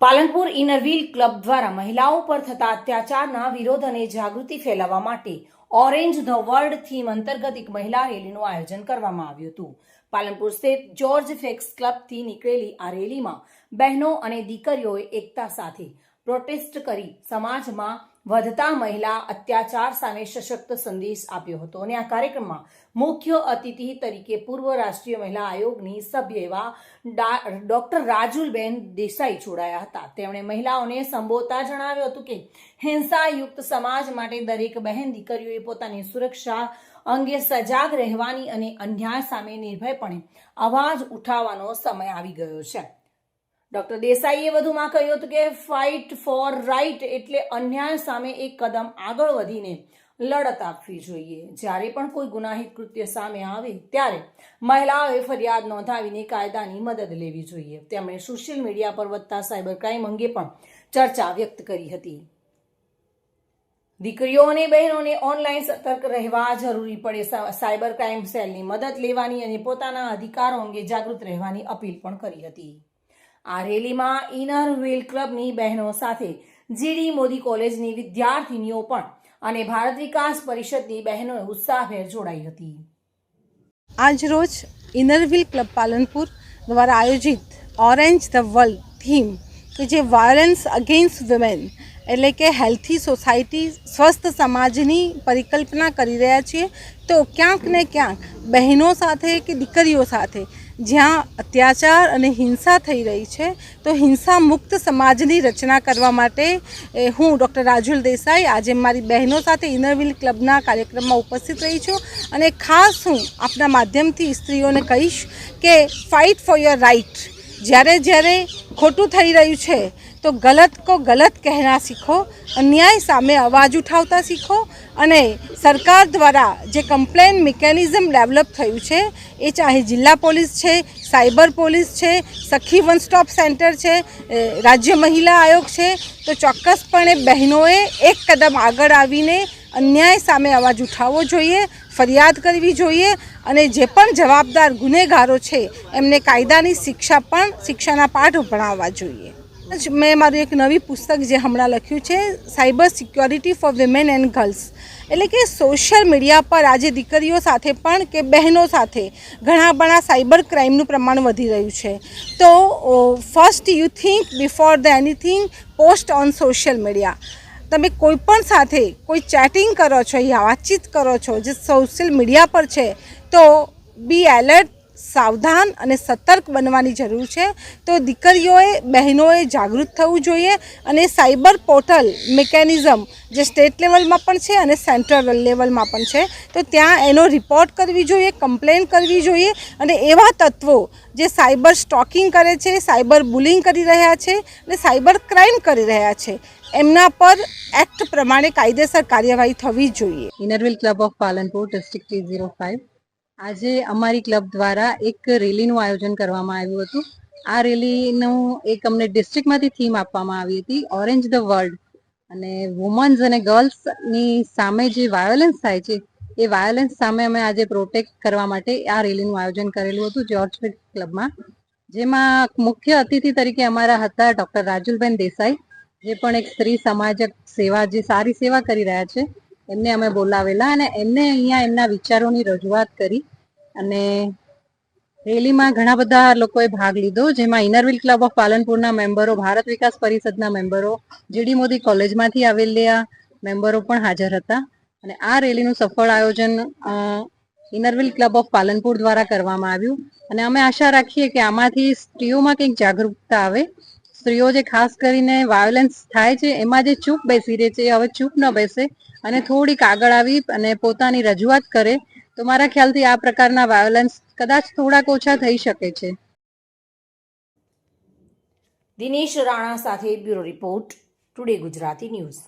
Palanpur ઇનરવ્હીલ club દ્વારા મહિલાઓ પર થતા અત્યાચારના વિરોધ અને જાગૃતિ ફેલાવવા માટે ઓરેન્જ ધ વર્લ્ડ થીમ અંતર્ગત એક મહિલા રેલીનું આયોજન કરવામાં આવ્યું હતું. પાલનપુર સ્થિત જ્યોર્જ ફેક્સ ક્લબથી નીકળેલી આ રેલીમાં બહેનો અને દીકરીઓએ એકતા સાથે પ્રોટેસ્ટ કરી સમાજમાં વધતા મહિલા અત્યાચાર સામે સશક્ત સંદેશ આપ્યો હતો અને આ કાર્યક્રમમાં મુખ્ય અતિથિ તરીકે પૂર્વ રાષ્ટ્રીય મહિલા આયોગની સભ્ય એવા ડોક્ટર રાજુલબેન દેસાઈ જોડાયા હતા. તેમણે મહિલાઓને સંબોધતા જણાવ્યું હતું કે હિંસાયુક્ત સમાજ માટે દરેક બહેન દીકરીઓએ પોતાની સુરક્ષા અંગે સજાગ રહેવાની અને અન્યાય સામે નિર્ભયપણે અવાજ ઉઠાવવાનો સમય આવી ગયો છે. ડોક્ટર દેસાઈએ વધુમાં કહ્યું હતું કે ફાઇટ ફોર રાઇટ એટલે અન્યાય સામે એક કદમ આગળ વધીને લડત આપવી જોઈએ. જ્યારે પણ કોઈ ગુનાહિત કૃત્ય સામે આવે, ત્યારે મહિલાઓએ ફરિયાદ નોંધાવીને કાયદાની મદદ લેવી જોઈએ. તેમણે સોશિયલ મીડિયા પર વધતા સાયબર ક્રાઇમ અંગે પણ ચર્ચા વ્યક્ત કરી હતી. દીકરીઓ અને બહેનોને ઓનલાઈન સતર્ક રહેવા જરૂરી પડે. સાયબર ક્રાઇમ સેલની મદદ લેવાની અને પોતાના અધિકારો અંગે જાગૃત રહેવાની અપીલ પણ કરી હતી. આ રેલીમાં ઇનર વ્હીલ ક્લબની બહેનો સાથે જીડી મોદી કોલેજની વિદ્યાર્થીનીઓ પણ અને ભારત વિકાસ પરિષદની બહેનો ઉત્સાહભેર જોડાઈ હતી. આજરોજ ઇનરવિલ ક્લબ પાલનપુર દ્વારા આયોજિત ઓરેન્જ ધ વર્લ્ડ થીમ, કે જે વાયોલન્સ અગેન્સ્ટ વિમેન, એટલે કે હેલ્થી સોસાયટી, સ્વસ્થ સમાજની પરિકલ્પના કરી રહ્યા છીએ. તો ક્યાંક ને ક્યાંક બહેનો સાથે કે દીકરીઓ સાથે જ્યાં અત્યાચાર અને હિંસા થઈ રહી છે, તો હિંસા મુક્ત સમાજની રચના કરવા માટે હું ડૉક્ટર રાજુલ દેસાઈ આજે મારી બહેનો સાથે ઇનરવિલ ક્લબના કાર્યક્રમમાં ઉપસ્થિત રહી છું અને ખાસ હું આપના માધ્યમથી સ્ત્રીઓને કહીશ કે ફાઇટ ફોર યોર રાઇટ જ્યારે જ્યારે ખોટું થઈ રહ્યું છે, તો ગલત કો ગલત કહેના શીખો, અન્યાય સામે અવાજ ઉઠાવતા શીખો અને સરકાર દ્વારા જે કમ્પ્લેન મિકેનિઝમ ડેવલપ થયું છે, એ ચાહે જિલ્લા પોલીસ છે, સાયબર પોલીસ છે, સખી વન સ્ટોપ સેન્ટર છે રાજ્ય મહિલા આયોગ છે, તો ચોક્કસપણે બહેનોએ એક કદમ આગળ આવીને અન્યાય સામે અવાજ ઉઠાવવો જોઈએ, ફરિયાદ કરવી જોઈએ અને જે પણ જવાબદાર ગુનેગારો છે, એમને કાયદાની શિક્ષા પણ, શિક્ષાના પાઠ ભણાવવા જોઈએ. જ મેં મારું એક નવી પુસ્તક જે હમણાં લખ્યું છે cyber security for women and girls એટલે કે સોશિયલ મીડિયા પર આજે દીકરીઓ સાથે પણ કે બહેનો સાથે ઘણા ઘણા સાયબર ક્રાઇમનું પ્રમાણ વધી રહ્યું છે. તો first you think before the anything post on social media તમે કોઈ પણ સાથે કોઈ ચેટિંગ કરો છો યા વાતચીત કરો છો જે સોશિયલ મીડિયા પર છે, તો બી એલર્ટ સાવધાન અને સતર્ક બનવાની જરૂર છે. તો દીકરીઓએ, બહેનોએ જાગૃત થવું જોઈએ અને સાયબર પોર્ટલ મિકેનિઝમ જે સ્ટેટ લેવલમાં પણ છે અને સેન્ટ્રલ લેવલમાં પણ છે, તો ત્યાં એનો રિપોર્ટ કરવી જોઈએ, કમ્પ્લેન કરવી જોઈએ અને એવા તત્વો જે સાયબર સ્ટોકિંગ કરે છે, સાયબર બુલિંગ કરી રહ્યા છે અને સાયબર ક્રાઇમ કરી રહ્યા છે, એમના પર એક્ટ પ્રમાણે કાયદેસર કાર્યવાહી થવી જોઈએ. Inner wheel club of Palanpur district three zero five આજે અમારી ક્લબ દ્વારા એક રેલીનું આયોજન કરવામાં આવ્યું હતું. આ રેલીનું એક અમને ડિસ્ટ્રિક્ટમાંથી થીમ આપવામાં આવી હતી ઓરેન્જ ધ વર્લ્ડ અને વુમન્સ અને ગર્લ્સની સામે જે વાયોલન્સ થાય છે, એ વાયોલન્સ સામે અમે આજે પ્રોટેક્ટ કરવા માટે આ રેલીનું આયોજન કરેલું હતું જ્યોર્જ ક્લબમાં. જેમાં મુખ્ય અતિથિ તરીકે અમારા હતા ડોક્ટર રાજુલબેન દેસાઈ, જે પણ એક સ્ત્રી સમાજક સેવા, જે સારી સેવા કરી રહ્યા છે. એમને અમે બોલાવેલા અને એમને અહીંયા એમના વિચારોની રજૂઆત કરી અને રેલીમાં ઘણા બધા લોકોએ ભાગ લીધો, જેમાં ઇનરવિલ ક્લબ ઓફ પાલનપુરના મેમ્બરો, ભારત વિકાસ પરિષદના મેમ્બરો જીડી મોદી કોલેજમાંથી આવેલા મેમ્બરો પણ હાજર હતા. અને આ રેલીનું સફળ આયોજન ઇનરવિલ ક્લબ ઓફ પાલનપુર દ્વારા કરવામાં આવ્યું. અને અમે આશા રાખીએ કે આમાંથી સ્ત્રીઓમાં કંઈક જાગૃતતા આવે. સ્ત્રીઓ જે ખાસ કરીને વાયોલન્સ થાય છે, એમાં જે ચૂપ બેસી રહે છે હવે ચૂપ ન બેસે. અને થોડીક આગળ આવી અને પોતાની રજૂઆત કરે, તો મારા ખ્યાલથી આ પ્રકારના વાયોલન્સ કદાચ થોડાક ઓછા થઈ શકે છે. દિનેશ રાણા સાથે bureau report, today Gujarati news.